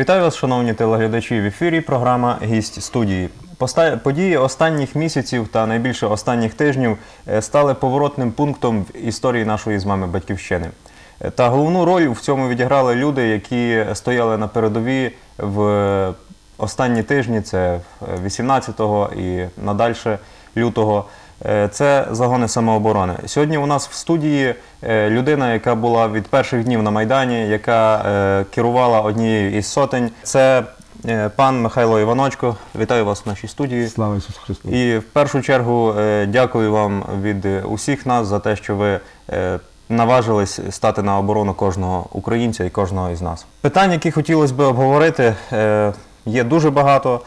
Вітаю вас, шановні телеглядачі. В ефірі програма Гість студії. Події останніх місяців та найбільше останніх тижнів е, стали поворотним пунктом в історії нашої з вами батьківщини. Е, Та головну роль в цьому відіграли люди, які стояли на передові в останні тижні, це 18-го і надальше лютого. Е, Це загони самооборони. Сьогодні у нас в студії е, людина, яка була від перших днів на Майдані, яка е, керувала однією із сотень. Це пан Михайло Іваночко. Вітаю вас в нашій студії. Слава Ісусу Христу! І в першу чергу дякую вам від усіх нас за те, що ви наважились стати на оборону кожного українця і кожного із нас. Питань, які хотілося б обговорити, є дуже багато.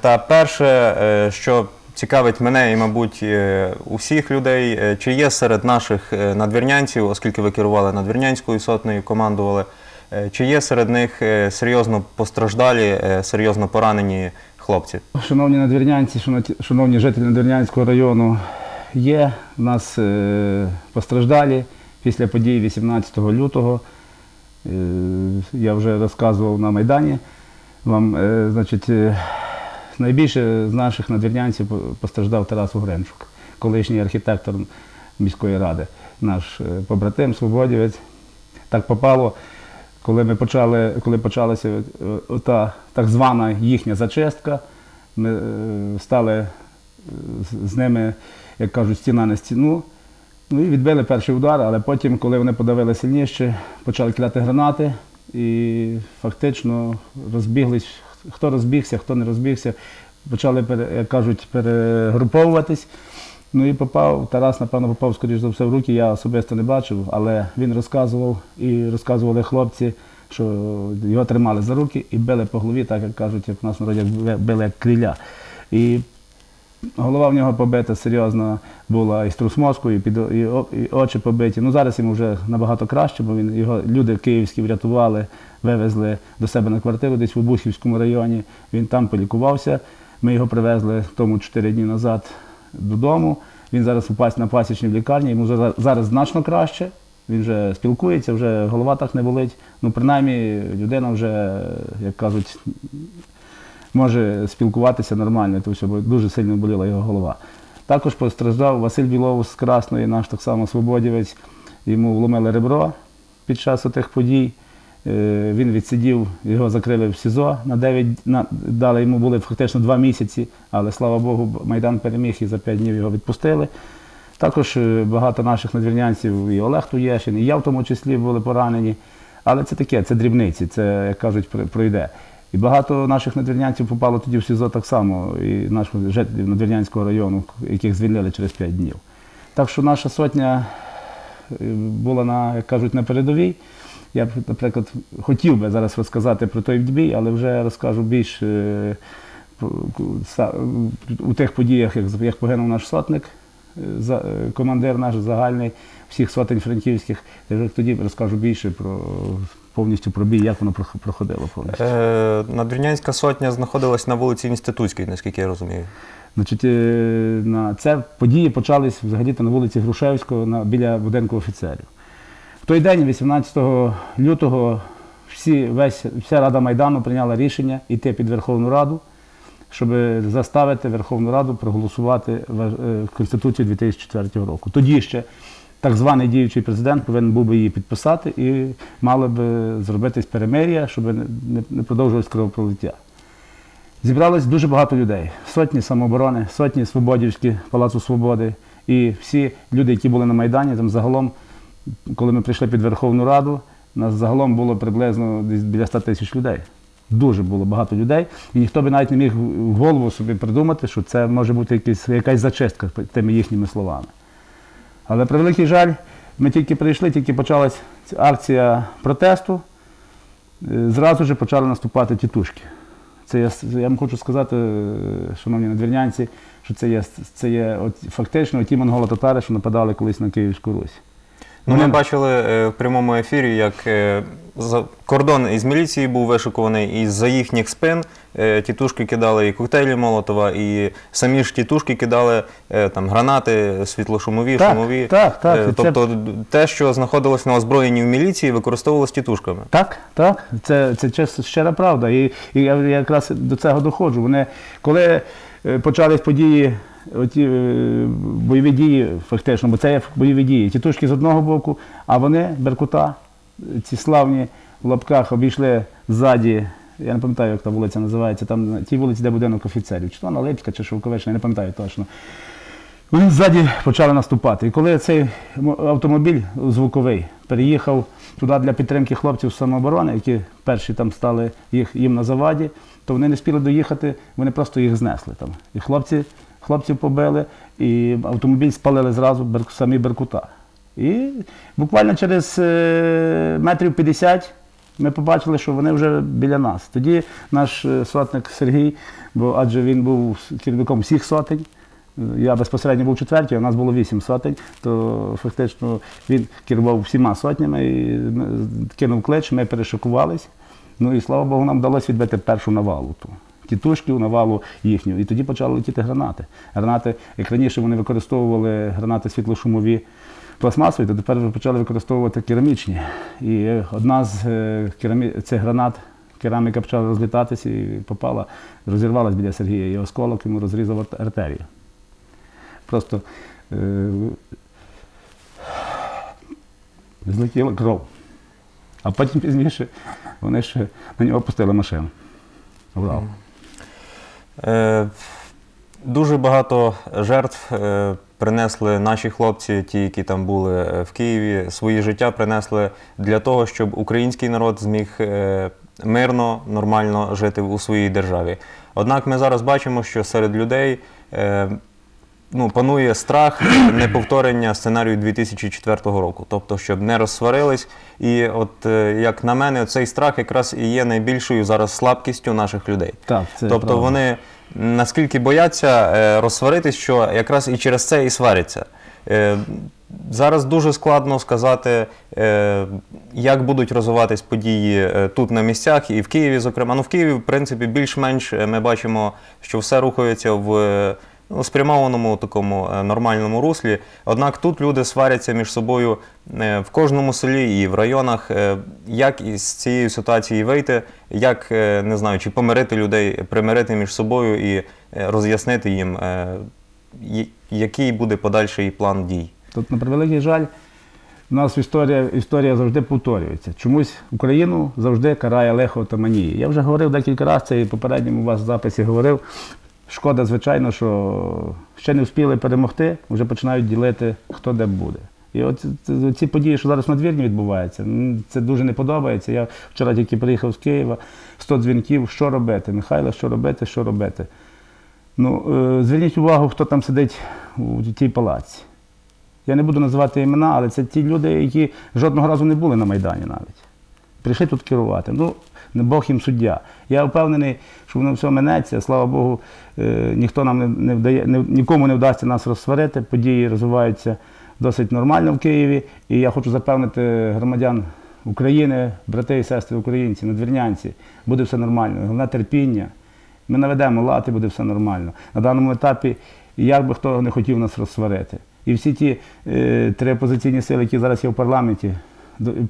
Та перше, що цікавить мене і, мабуть, е, усіх людей, е, чи є серед наших е, надвірнянців, оскільки ви керували надвірнянською сотнею, командували, чи є серед них серйозно постраждалі, серйозно поранені хлопці? Шановні надвірнянці, шановні- жителі Надвірнянського району, є в нас постраждалі після подій 18 лютого. Я вже розказував на Майдані. Вам, значить, найбільше з наших надвірнянців постраждав Тарас Угренчук, колишній архітектор міської ради, наш е, побратим, свободівець. Так попало, коли ми почали, коли почалася е, ота так звана їхня зачистка, ми е, стали з ними, як кажуть, стіна на стіну. Ну і відбили перший удар, але потім, коли вони подавили сильніше, почали кидати гранати і фактично розбіглись. Хто розбігся, хто не розбігся, почали, як кажуть, перегруповуватись. Ну і попав, Тарас, напевно, попав, скоріш за все, в руки, я особисто не бачив, але він розказував і розказували хлопці, що його тримали за руки і били по голові, так як кажуть, як в нас народі били як кріля. І голова в нього побита серйозно була і струс мозку, і, під, і, і очі побиті. Ну зараз йому вже набагато краще, бо він його люди київські врятували, вивезли до себе на квартиру десь в Обухівському районі. Він там полікувався. Ми його привезли тому 4 дні назад додому. Він зараз у пас- на пасічній лікарні, йому за- зараз значно краще. Він вже спілкується, вже голова так не болить. Ну, принаймні, людина вже, як кажуть, може спілкуватися нормально, тому що дуже сильно боліла його голова. Також постраждав Василь Білов з Красної, наш так само свободівець. Йому вломили ребро під час тих подій. Е, Він відсидів, його закрили в СІЗО на 9, на, дали йому були фактично два місяці, але слава Богу, Майдан переміг і за 5 днів його відпустили. Також е, багато наших надвірнянців, і Олег Туєшин, і я в тому числі були поранені. Але це таке, це дрібниці, це, як кажуть, пройде. І багато наших надвірнянців попало тоді в СІЗО так само, і наших жителів Надвірнянського району, яких звільнили через 5 днів. Так що наша сотня е, була на, як кажуть, на передовій. Я наприклад, хотів би зараз розказати про той бій, але вже розкажу більш е, у тих подіях, як, погинув наш сотник, е, командир наш загальний всіх сотень франківських. Я вже тоді розкажу більше про повністю про бій, як воно проходило повністю. Е, Надвірнянська сотня знаходилась на вулиці Інститутській, наскільки я розумію. Значить, е, на це події почались взагалі на вулиці Грушевського на, біля будинку офіцерів. В той день, 18 лютого, всі, весь, вся Рада Майдану прийняла рішення йти під Верховну Раду, щоб заставити Верховну Раду проголосувати ва- е, Конституцію 2004 року. Тоді ще так званий діючий президент повинен був би її підписати і мали б зробитись перемир'я, щоб не продовжувалось кровопролиття. Зібралось дуже багато людей. Сотні самооборони, сотні свободівські Палацу Свободи. І всі люди, які були на Майдані, там загалом, коли ми прийшли під Верховну Раду, нас загалом було приблизно десь біля 100 тисяч людей. Дуже було багато людей. І ніхто би навіть не міг в голову собі придумати, що це може бути якась, якась зачистка тими їхніми словами. Але при великий жаль, ми тільки прийшли, тільки почалась акція протесту, е, зразу ж почали наступати тітушки. Це я, я вам хочу сказати, е, шановні надвірнянці, що це є, це є от, фактично ті монголо-татари, що нападали колись на Київську Русь. Ну, ми бачили е, в прямому ефірі, як е, за- кордон із міліції був вишикуваний, і за їхніх спин е, тітушки кидали і коктейлі Молотова, і самі ж тітушки кидали е, там гранати світлошумові, Так, шумові. так, так, і це- Тобто те, що знаходилось на озброєнні в міліції, використовувалось тітушками. Так, так, це, це чесно, щира правда. І, і я якраз до цього доходжу. Вони, коли е, почались події, оті, е, бойові дії, фактично, бо це є бойові дії, тітушки з одного боку, а вони, Беркута, ці славні в лапках обійшли ззаді. Я не пам'ятаю, як та вулиця називається, там на тій вулиці, де будинок офіцерів. Чи то вона Липська, чи Шовковична, я не пам'ятаю точно. Вони ззаді почали наступати. І коли цей автомобіль звуковий переїхав туди для підтримки хлопців з самооборони, які перші там стали їх, їм на заваді, то вони не спіли доїхати, вони просто їх знесли там. І хлопці, хлопців побили, і автомобіль спалили зразу самі Беркута. І буквально через е, метрів 50 ми побачили, що вони вже біля нас. Тоді наш е, сотник Сергій, бо адже він був керівником всіх сотень. Я безпосередньо був четвертий, а у нас було вісім сотень, то фактично він керував всіма сотнями і кинув клич, ми перешокувались. Ну і слава Богу, нам вдалося відбити першу навалу. Ту. Тітушків, навалу їхню. І тоді почали летіти гранати. Гранати, як раніше вони використовували гранати світлошумові пластмасові, то тепер вже почали використовувати керамічні. І е, одна з е, цих гранат, кераміка почала розлітатися і попала, розірвалась біля Сергія, і осколок йому розрізав артерію. Просто е, злетіла кров. А потім пізніше вони ще на нього пустили машину. Урал. Е, Дуже багато жертв е, принесли наші хлопці, ті, які там були е, в Києві, свої життя принесли для того, щоб український народ зміг мирно, нормально жити у своїй державі. Однак ми зараз бачимо, що серед людей ну, панує страх неповторення сценарію 2004 року, тобто, щоб не розсварились. І от е, як на мене, цей страх якраз і є найбільшою зараз слабкістю наших людей. Так, це тобто правда. вони наскільки бояться е, розсваритись, що якраз і через це і сваряться. Е, Зараз дуже складно сказати, як будуть розвиватись події тут на місцях і в Києві, зокрема. Ну, в Києві, в принципі, більш-менш ми бачимо, що все рухається в ну, спрямованому такому е, нормальному руслі. Однак тут люди сваряться між собою е, в кожному селі і в районах. Е, Як із цієї ситуації вийти, як не знаю, чи помирити людей, примирити між собою і роз'яснити їм, який буде подальший план дій. Тут, на превеликий жаль, у нас історія, історія завжди повторюється. Чомусь Україну завжди карає лихо отаманії. Я вже говорив декілька разів, це і в попередньому у вас в записі говорив. Шкода, звичайно, що ще не встигли перемогти, вже починають ділити, хто де буде. І от ці- події, що зараз на двірні відбуваються, це дуже не подобається. Я вчора тільки приїхав з Києва, 100 дзвінків, що робити? Михайло, що робити, що робити? Ну, е, зверніть увагу, хто там сидить у тій палаці. Я не буду називати імена, але це ті люди, які жодного разу не були на Майдані навіть. Прийшли тут керувати. Ну, Бог їм суддя. Я впевнений, що воно все минеться. Слава Богу, е, ніхто нам не, вдає, нікому не вдасться нас розсварити. Події розвиваються досить нормально в Києві. І я хочу запевнити громадян України, брати і сестри українці, надвірнянці, буде все нормально. Головне терпіння. Ми наведемо лад і буде все нормально. На даному етапі, як би хто не хотів нас розсварити. І всі ті е, три опозиційні сили, які зараз є в парламенті,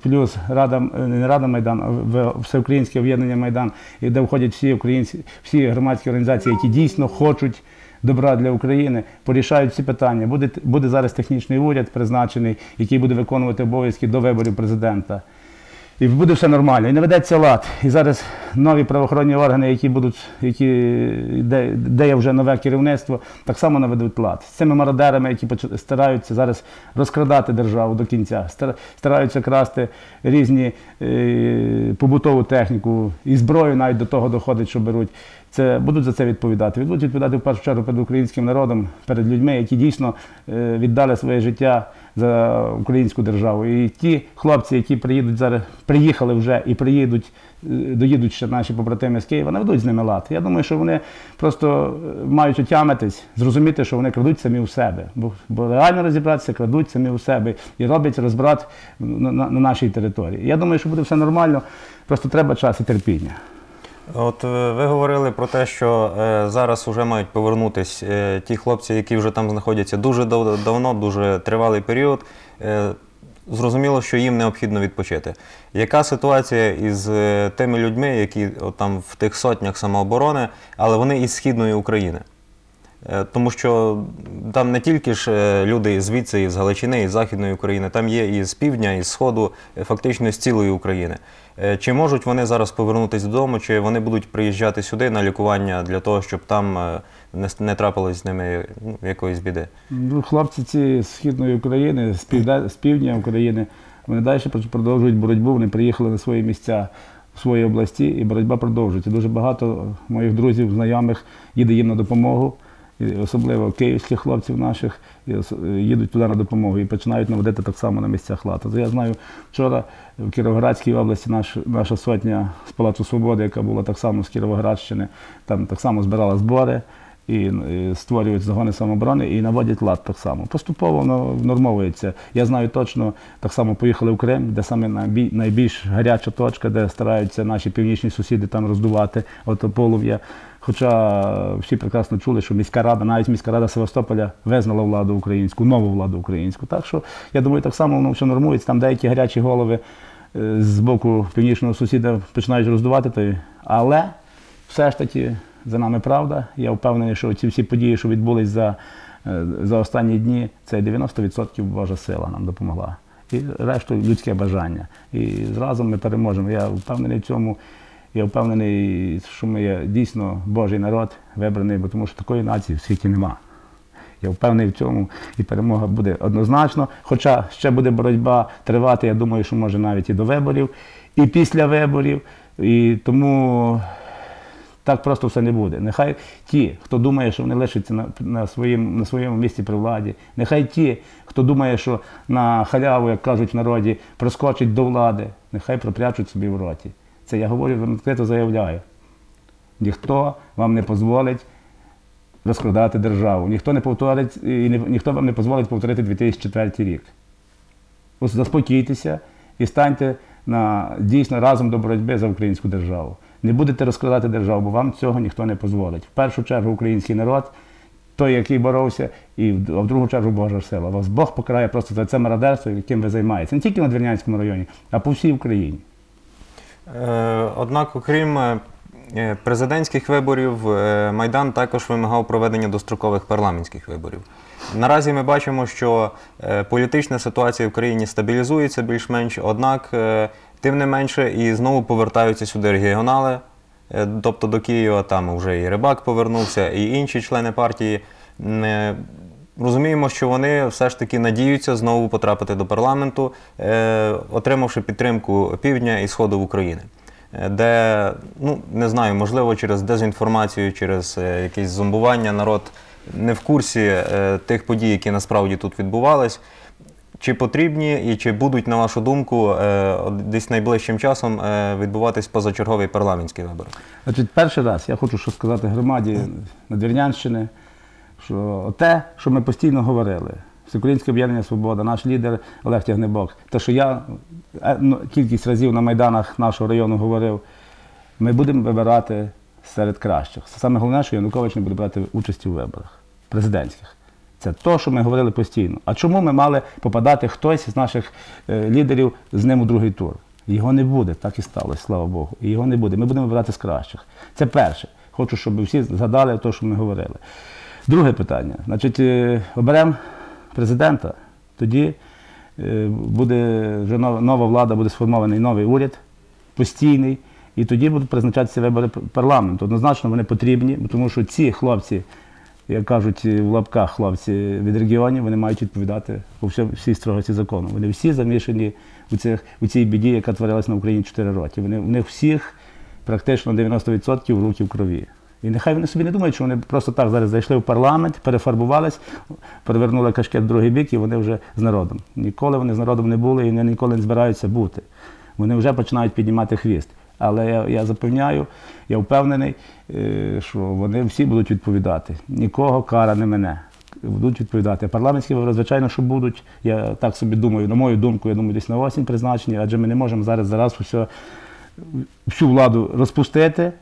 плюс Рада, е, не Рада Майдан, а Всеукраїнське об'єднання Майдан, де входять всі українці, всі громадські організації, які дійсно хочуть добра для України, порішають всі питання. Буде, буде зараз технічний уряд призначений, який буде виконувати обов'язки до виборів президента. І буде все нормально. І не ведеться лад. І зараз нові правоохоронні органи, які будуть, які, де, де є вже нове керівництво, так само наведуть лад. З цими мародерами, які стараються зараз розкрадати державу до кінця, стар- стараються красти різні е, побутову техніку і зброю навіть до того доходить, що беруть. Це будуть за це відповідати. Будуть відповідати в першу чергу перед українським народом, перед людьми, які дійсно е, віддали своє життя за українську державу. І ті хлопці, які приїдуть зараз, приїхали вже і приїдуть, е, доїдуть ще наші побратими з Києва, наведуть з ними лад. Я думаю, що вони просто е, мають отямитись, зрозуміти, що вони крадуть самі у себе. Бо, бо реально розібратися, крадуть самі у себе і роблять розбрат на, на, на нашій території. Я думаю, що буде все нормально, просто треба час і терпіння. От е, ви говорили про те, що е, зараз вже мають повернутись е, ті хлопці, які вже там знаходяться дуже дав- давно, дуже тривалий період. Е, зрозуміло, що їм необхідно відпочити. Яка ситуація із е, тими людьми, які от там в тих сотнях самооборони, але вони із східної України? Е, Тому що там не тільки ж е, люди звідси, із Галичини, із Західної України, там є і з півдня, і з сходу, е, фактично з цілої України. Чи можуть вони зараз повернутися додому, чи вони будуть приїжджати сюди на лікування для того, щоб там не, трапилось з ними ну, якоїсь біди? Ну, хлопці ці з східної України, з, півде- з півдня України, вони далі продовжують боротьбу. Вони приїхали на свої місця в свої області, і боротьба продовжується. Дуже багато моїх друзів, знайомих їде їм на допомогу, особливо київських хлопців наших, їдуть туди на допомогу і починають наводити так само на місцях. То я знаю, вчора в Кіровоградській області наш, наша сотня з Палацу Свободи, яка була так само з Кіровоградщини, там так само збирала збори і, створюють загони самооборони і наводять лад так само. Поступово воно внормовується. Я знаю точно, так само поїхали в Крим, де саме найбільш гаряча точка, де стараються наші північні сусіди там роздувати полум'я. Хоча всі прекрасно чули, що міська рада, навіть міська рада Севастополя визнала владу українську, нову владу українську. Так що я думаю, так само воно все нормується. Там деякі гарячі голови е, з боку північного сусіда починають роздувати, той. але все ж таки за нами правда. Я впевнений, що ці всі події, що відбулись за, е, за останні дні, це 90% Божа сила нам допомогла. І решту людське бажання. І разом ми переможемо. Я впевнений в цьому. Я впевнений, що ми є дійсно Божий народ вибраний, бо тому що такої нації в світі нема. Я впевнений в цьому, і перемога буде однозначно. Хоча ще буде боротьба тривати, я думаю, що може навіть і до виборів, і після виборів. І тому так просто все не буде. Нехай ті, хто думає, що вони лишаться на, на, своїм, на своєму місці при владі, нехай ті, хто думає, що на халяву, як кажуть в народі, проскочить до влади, нехай пропрячуть собі в роті. Це я говорю, вам відкрито заявляю. Ніхто вам не дозволить розкрадати державу. Ніхто не повторить, і ні- ніхто вам не дозволить повторити 2004 рік. Ось заспокійтеся і станьте на, дійсно разом до боротьби за українську державу. Не будете розкрадати державу, бо вам цього ніхто не дозволить. В першу чергу український народ, той, який боровся, і в, в другу чергу Божа сила. Вас Бог покарає просто за це мародерство, яким ви займаєтеся. Не тільки на Двірнянському районі, а по всій Україні. Е, Однак, окрім е, е, президентських виборів, Майдан також вимагав проведення дострокових парламентських виборів. Наразі ми бачимо, що політична ситуація в країні стабілізується більш-менш, однак, тим не менше, і знову повертаються сюди регіонали, тобто до Києва, там вже і Рибак повернувся, і інші члени партії. Розуміємо, що вони все ж таки надіються знову потрапити до парламенту, е, отримавши підтримку півдня і сходу України, е, де, ну не знаю, можливо, через дезінформацію, через е, якесь зомбування народ не в курсі е, тих подій, які насправді тут відбувались. Чи потрібні і чи будуть, на вашу думку, десь найближчим часом відбуватись позачергові парламентські вибори? Значить, перший раз я хочу що сказати громаді Надвірнянщини, що те, що ми постійно говорили, Всеукраїнське об'єднання Свобода, наш лідер Олег Тягнебок, те, що я е, ну, кількість разів на майданах нашого району говорив, ми будемо вибирати серед кращих. Саме головне, що Янукович не буде брати участі у виборах президентських. Це те, що ми говорили постійно. А чому ми мали попадати хтось з наших е, лідерів з ним у другий тур? Його не буде, так і сталося, слава Богу. Його не буде. Ми будемо вибирати з кращих. Це перше. Хочу, щоб всі згадали те, що ми говорили. Друге питання. Значить, е, оберемо президента, тоді е, буде вже нова, влада, буде сформований новий уряд, постійний, і тоді будуть призначатися вибори парламенту. Однозначно вони потрібні, тому що ці хлопці, як кажуть в лапках хлопці від регіонів, вони мають відповідати по всій строгості закону. Вони всі замішані у, цих, у цій біді, яка творилась на Україні 4 роки. Вони, у них всіх практично 90% руки в крові. І нехай вони собі не думають, що вони просто так зараз зайшли в парламент, перефарбувались, перевернули кашкет в другий бік і вони вже з народом. Ніколи вони з народом не були і вони ніколи не збираються бути. Вони вже починають піднімати хвіст. Але я, я запевняю, я впевнений, е, що вони всі будуть відповідати. Нікого кара не мене. Будуть відповідати. Парламентські вибори, звичайно, що будуть. Я так собі думаю, на мою думку, я думаю, десь на осінь призначені, адже ми не можемо зараз зараз все, всю владу розпустити.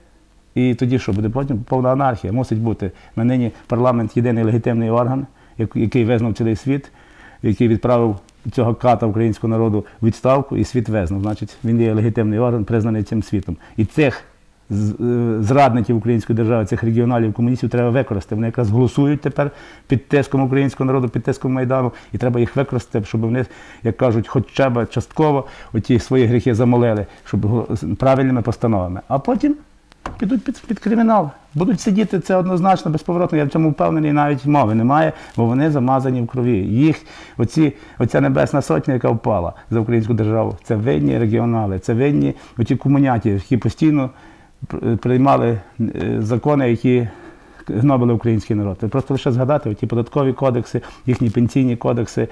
І тоді що буде потім повна анархія. Мусить бути на нині парламент єдиний легітимний орган, який визнав цілий світ, який відправив цього ката українського народу в відставку, і світ визнав. Значить, він є легітимний орган, признаний цим світом. І цих е, зрадників української держави, цих регіоналів комуністів треба використати. Вони якраз голосують тепер під тиском українського народу, під тиском Майдану, і треба їх використати, щоб вони, як кажуть, хоча б частково оті свої гріхи замолили, щоб правильними постановами. А потім підуть під, під кримінал. Будуть сидіти це однозначно, безповоротно. Я в цьому впевнений, навіть мови немає, бо вони замазані в крові. Їх, оці, оця небесна сотня, яка впала за українську державу, це винні регіонали, це винні оті комуняті, які постійно пр- приймали е, закони, які гнобили український народ. Просто лише згадати оті податкові кодекси, їхні пенсійні кодекси,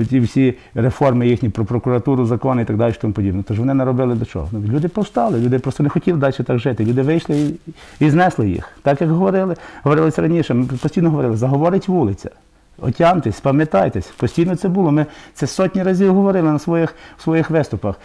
ті всі реформи їхні про прокуратуру, закони і так далі. і Тому подібне. Тож вони наробили до чого? Ну, Люди повстали, люди просто не хотіли далі так жити. Люди вийшли і, і знесли їх. Так як говорили, говорилося раніше, ми постійно говорили, заговорить вулиця. Отямтесь, пам'ятайтесь, постійно це було. Ми це сотні разів говорили на своїх, своїх виступах.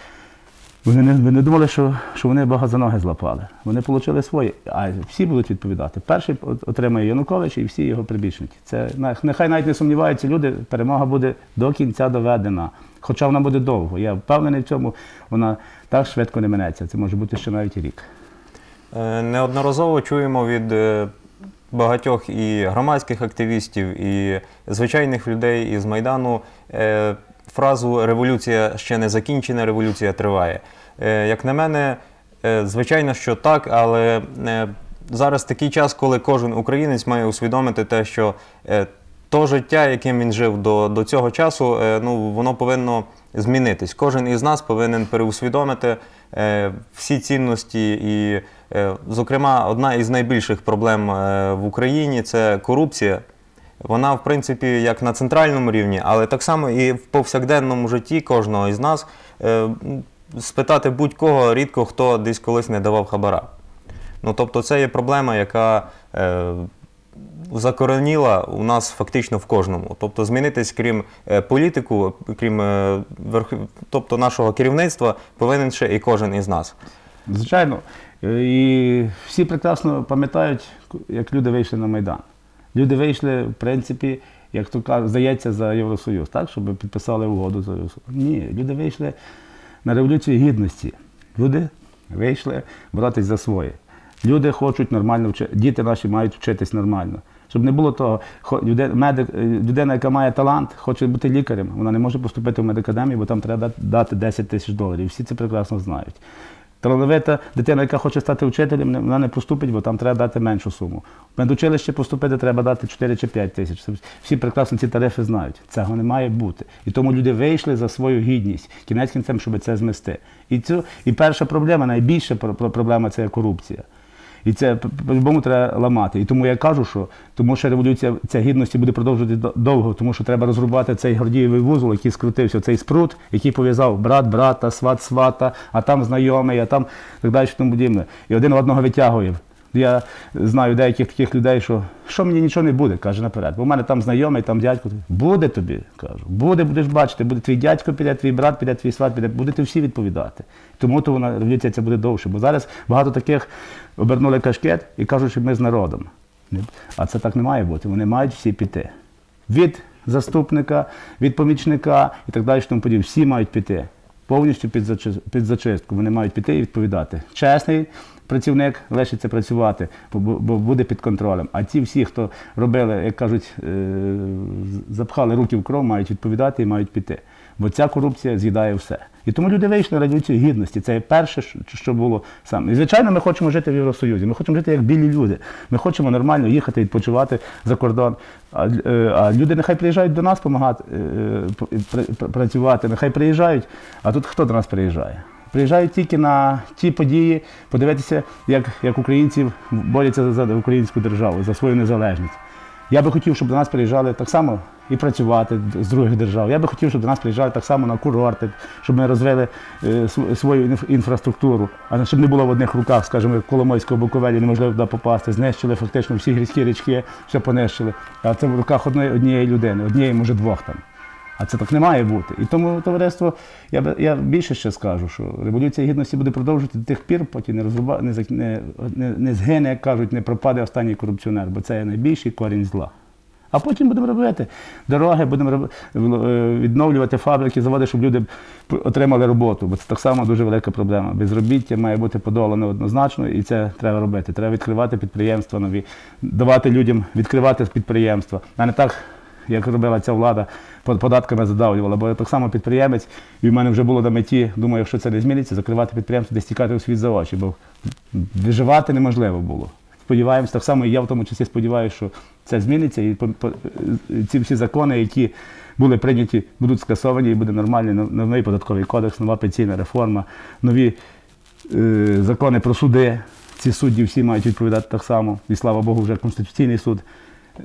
Вони не, не думали, що, що вони Бога за ноги злапали. Вони отримали свої, а всі будуть відповідати. Перший отримає Янукович і всі його прибічники. Це нехай навіть не сумніваються люди, перемога буде до кінця доведена. Хоча вона буде довго. Я впевнений в цьому, вона так швидко не минеться. Це може бути ще навіть рік. Е, Неодноразово чуємо від е, багатьох і громадських активістів, і звичайних людей із Майдану е, фразу Революція ще не закінчена, революція триває. Е, Як на мене, е, звичайно, що так, але е, зараз такий час, коли кожен українець має усвідомити те, що то життя, яким він жив до, до цього часу, ну, воно повинно змінитись. Кожен із нас повинен переусвідомити всі цінності. І, зокрема, одна із найбільших проблем в Україні це корупція. Вона, в принципі, як на центральному рівні, але так само і в повсякденному житті кожного із нас е, спитати будь-кого рідко хто десь колись не давав хабара. Ну, тобто, це є проблема, яка е, закореніла у нас фактично в кожному. Тобто, змінитись, крім е, політику, крім е, верх... тобто нашого керівництва, повинен ще і кожен із нас. Звичайно. Е, І всі прекрасно пам'ятають, як люди вийшли на Майдан. Люди вийшли, в принципі, як то кажуть, здається, за Євросоюз, так, щоб підписали угоду за Євросоюз. Ні, люди вийшли на революцію гідності. Люди вийшли боротись за своє. Люди хочуть нормально вчити, діти наші мають вчитись нормально. Щоб не було того, е, людина, яка має талант, хоче бути лікарем, вона не може поступити в медакадемію, бо там треба дати 10 тисяч доларів. Всі це прекрасно знають. Талановита дитина, яка хоче стати вчителем, вона не поступить, бо там треба дати меншу суму. В медучилище поступити треба дати 4 чи 5 тисяч. Всі прекрасно ці тарифи знають. Цього не має бути. І тому люди вийшли за свою гідність, кінець кінцем, щоб це змести. І, цю, і перша проблема, найбільша про- про- проблема це корупція. І це по-любому треба ламати. І тому я кажу, що тому що революція ця гідності буде продовжувати довго, тому що треба розрубати цей гордієвий вузол, який скрутився, цей спрут, який пов'язав брат брата, сват свата, а там знайомий, а там так далі, тому подібне. І один одного витягує. Я знаю деяких таких людей, що що мені нічого не буде, каже наперед. Бо в мене там знайомий, там дядько. Буде тобі, кажу. Буде, будеш бачити, буде твій дядько піде, твій брат піде, твій сват піде, будете всі відповідати. Тому то вона революція ця буде довше. Бо зараз багато таких обернули кашкет і кажуть, що ми з народом. А це так не має бути. Вони мають всі піти. Від заступника, від помічника і так далі. Тому подібне. Всі мають піти. Повністю під зачистку. Вони мають піти і відповідати. Чесний працівник лишиться працювати, бо, буде під контролем. А ті всі, хто робили, як кажуть, е, запхали руки в кров, мають відповідати і мають піти. Бо ця корупція з'їдає все. І тому люди вийшли на революцію гідності. Це перше, що- було саме. І звичайно, ми хочемо жити в Євросоюзі. Ми хочемо жити як білі люди. Ми хочемо нормально їхати, відпочивати за кордон. А, е, а люди нехай приїжджають до нас допомагати працювати, нехай приїжджають. А тут хто до нас приїжджає? Приїжджають тільки на ті події, подивитися, як, як українці борються за українську державу, за свою незалежність. Я би хотів, щоб до нас приїжджали так само і працювати з других держав. Я би хотів, щоб до нас приїжджали так само на курорти, щоб ми розвили е, свою інфраструктуру, а щоб не було в одних руках, скажімо, Коломойського Буковелі, неможливо туди попасти, знищили фактично всі гірські річки, все понищили. А це в руках однієї людини, однієї, може, двох там. А це так не має бути. І тому товариство, я, я більше ще скажу, що революція гідності буде продовжувати до тих пір, поки не, розруба, не, не, не, не згине, як кажуть, не пропаде останній корупціонер, бо це є найбільший корінь зла. А потім будемо робити дороги, будемо е, відновлювати фабрики, заводи, щоб люди отримали роботу. Бо це так само дуже велика проблема. Безробіття має бути подолане однозначно, і це треба робити. Треба відкривати підприємства нові, давати людям відкривати підприємства, а не так, як робила ця влада, под- податками задавлювала. Бо я так само підприємець, і в мене вже було на меті, думаю, якщо це не зміниться, закривати підприємство, десь тікати у світ за очі, бо виживати неможливо було. Сподіваємось, так само і я в тому числі сподіваюся, що це зміниться, і ці всі закони, які були прийняті, будуть скасовані, і буде нормальний новий податковий кодекс, нова пенсійна реформа, нові е, закони про суди. Ці судді всі мають відповідати так само. І слава Богу, вже Конституційний суд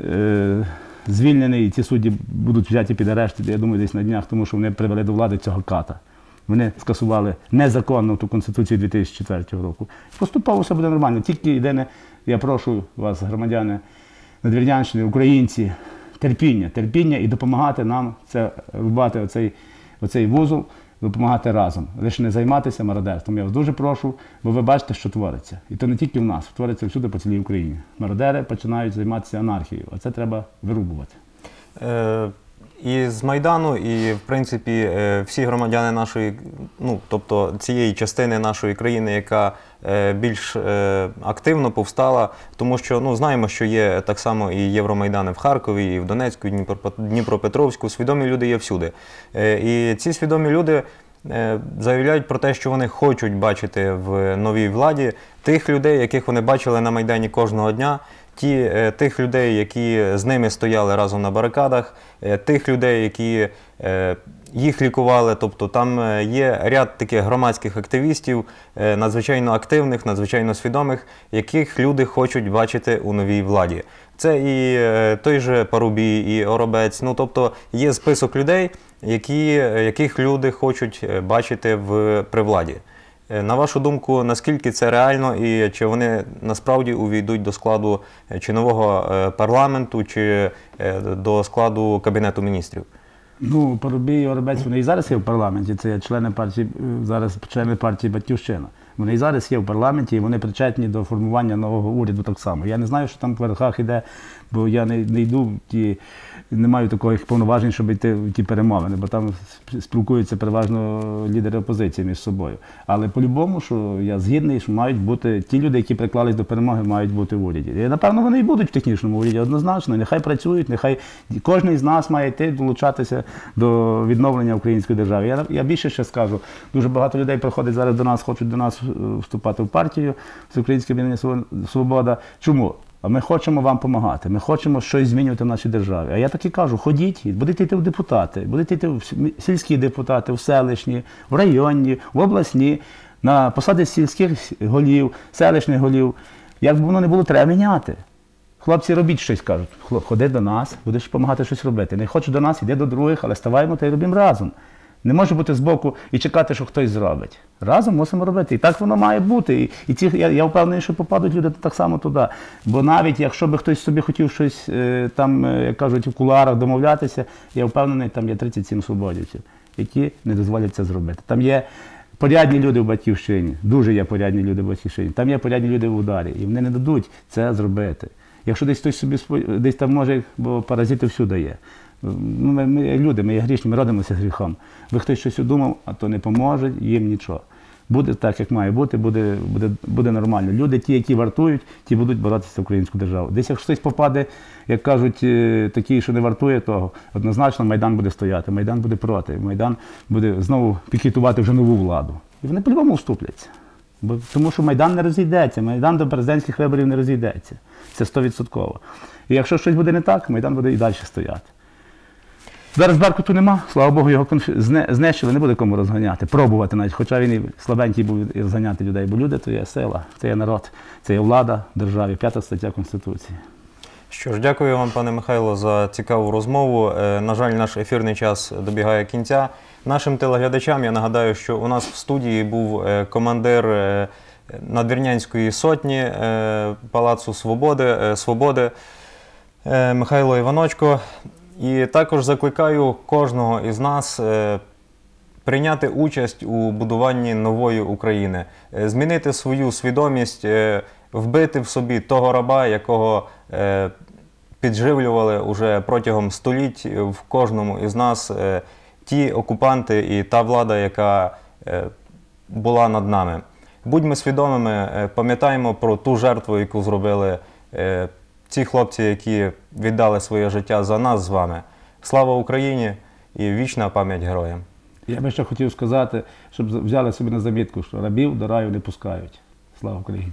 е, звільнений, і ці судді будуть взяті під арешт, я думаю, десь на днях, тому що вони привели до влади цього ката. Вони скасували незаконно ту Конституцію 2004 року. Поступово все буде нормально. Тільки єдине, я прошу вас, громадяни Надвірнянщини, українці, терпіння, терпіння і допомагати нам це рубати оцей, оцей вузол, допомагати разом. Лише не займатися мародерством. Я вас дуже прошу, бо ви бачите, що твориться. І то не тільки в нас, твориться всюди по цілій Україні. Мародери починають займатися анархією, а це треба вирубувати. Е, І з Майдану, і в принципі е, всі громадяни нашої, ну тобто цієї частини нашої країни, яка е, більш е, активно повстала, тому що ну знаємо, що є так само і Євромайдани в Харкові, і в Донецьку, і Дніпропетровську. Свідомі люди є всюди. І ці свідомі люди. Заявляють про те, що вони хочуть бачити в новій владі тих людей, яких вони бачили на Майдані кожного дня, ті, е, тих людей, які з ними стояли разом на барикадах, е, тих людей, які е, їх лікували. Тобто там є ряд таких громадських активістів, надзвичайно активних, надзвичайно свідомих, яких люди хочуть бачити у новій владі. Це і той же Парубій, і Оробець. Ну тобто є список людей, які, яких люди хочуть бачити в при владі. Е, На вашу думку, наскільки це реально і чи вони насправді увійдуть до складу е, чи нового е, парламенту, чи до складу Кабінету міністрів? Ну, Парубій і Оробець, вони і зараз є в парламенті. Це є члени партії, зараз члени партії Батьківщина. Вони і зараз є в парламенті, і вони причетні до формування нового уряду так само. Я не знаю, що там в верхах іде, бо я не, не йду ті, не маю таких повноважень, щоб йти в ті перемовини, бо там спілкуються переважно лідери опозиції між собою. Але по-любому, що я згідний, що мають бути ті люди, які приклались до перемоги, мають бути в уряді. І напевно вони і будуть в технічному уряді однозначно. Нехай працюють, нехай кожен з нас має йти долучатися до відновлення української держави. Я, я більше ще скажу. Дуже багато людей приходять зараз до нас, хочуть до нас вступати в партію Всеукраїнське об'єднання Свобода. Чому? А ми хочемо вам допомагати, ми хочемо щось змінювати в нашій державі. А я так і кажу: ходіть, будете йти в депутати, будете йти в сільські депутати, в селищні, в районні, в обласні, на посади сільських голів, селищних голів. Як би воно не було, треба міняти. Хлопці, робіть щось кажуть. Ходи до нас, будеш допомагати щось робити. Не хочеш до нас, іди до других, але ставаємо та й робимо разом. Не може бути збоку і чекати, що хтось зробить. Разом мусимо робити. І так воно має бути. І, і ці, я, я впевнений, що попадуть люди так само туди. Бо навіть якщо би хтось собі хотів щось е, там, е, як кажуть, в кулуарах домовлятися, я впевнений, там є 37 свободівців, які не дозволять це зробити. Там є порядні люди в батьківщині, дуже є порядні люди в батьківщині. Там є порядні люди в ударі, і вони не дадуть це зробити. Якщо десь хтось собі десь там може, бо паразити всюди є. Ну, Ми, ми як люди, ми є грішні, ми родимося з гріхом. Ви хтось щось удумав, а то не поможе їм нічого. Буде так, як має бути, буде, буде, буде нормально. Люди, ті, які вартують, ті будуть боротися за українську державу. Десь якщо хтось попаде, як кажуть, е, такий, що не вартує того, однозначно Майдан буде стояти, Майдан буде проти, Майдан буде знову пікетувати вже нову владу. І вони по-любому вступляться. Бо, тому що Майдан не розійдеться, Майдан до президентських виборів не розійдеться. Це стовідсотково. І якщо щось буде не так, Майдан буде і далі стояти. Зараз Беркуту нема, слава Богу, його знищили, не буде кому розганяти, пробувати навіть, хоча він і слабенький був і розганяти людей, бо люди то є сила, це є народ, це є влада державі, п'ята стаття Конституції. Що ж, дякую вам, пане Михайло, за цікаву розмову. Е, На жаль, наш ефірний час добігає кінця. Нашим телеглядачам я нагадаю, що у нас в студії був е, командир е, Надвірнянської сотні Палацу Свободи, Михайло Іваночко. І також закликаю кожного із нас е, прийняти участь у будуванні нової України, е, змінити свою свідомість, е, вбити в собі того раба, якого підживлювали уже протягом століть в кожному із нас ті окупанти і та влада, яка була над нами. Будьмо свідомими, пам'ятаємо про ту жертву, яку зробили ці хлопці, які віддали своє життя за нас з вами. Слава Україні і вічна пам'ять героям! Я би ще хотів сказати, щоб взяли собі на замітку, що рабів до раю не пускають. Слава Україні!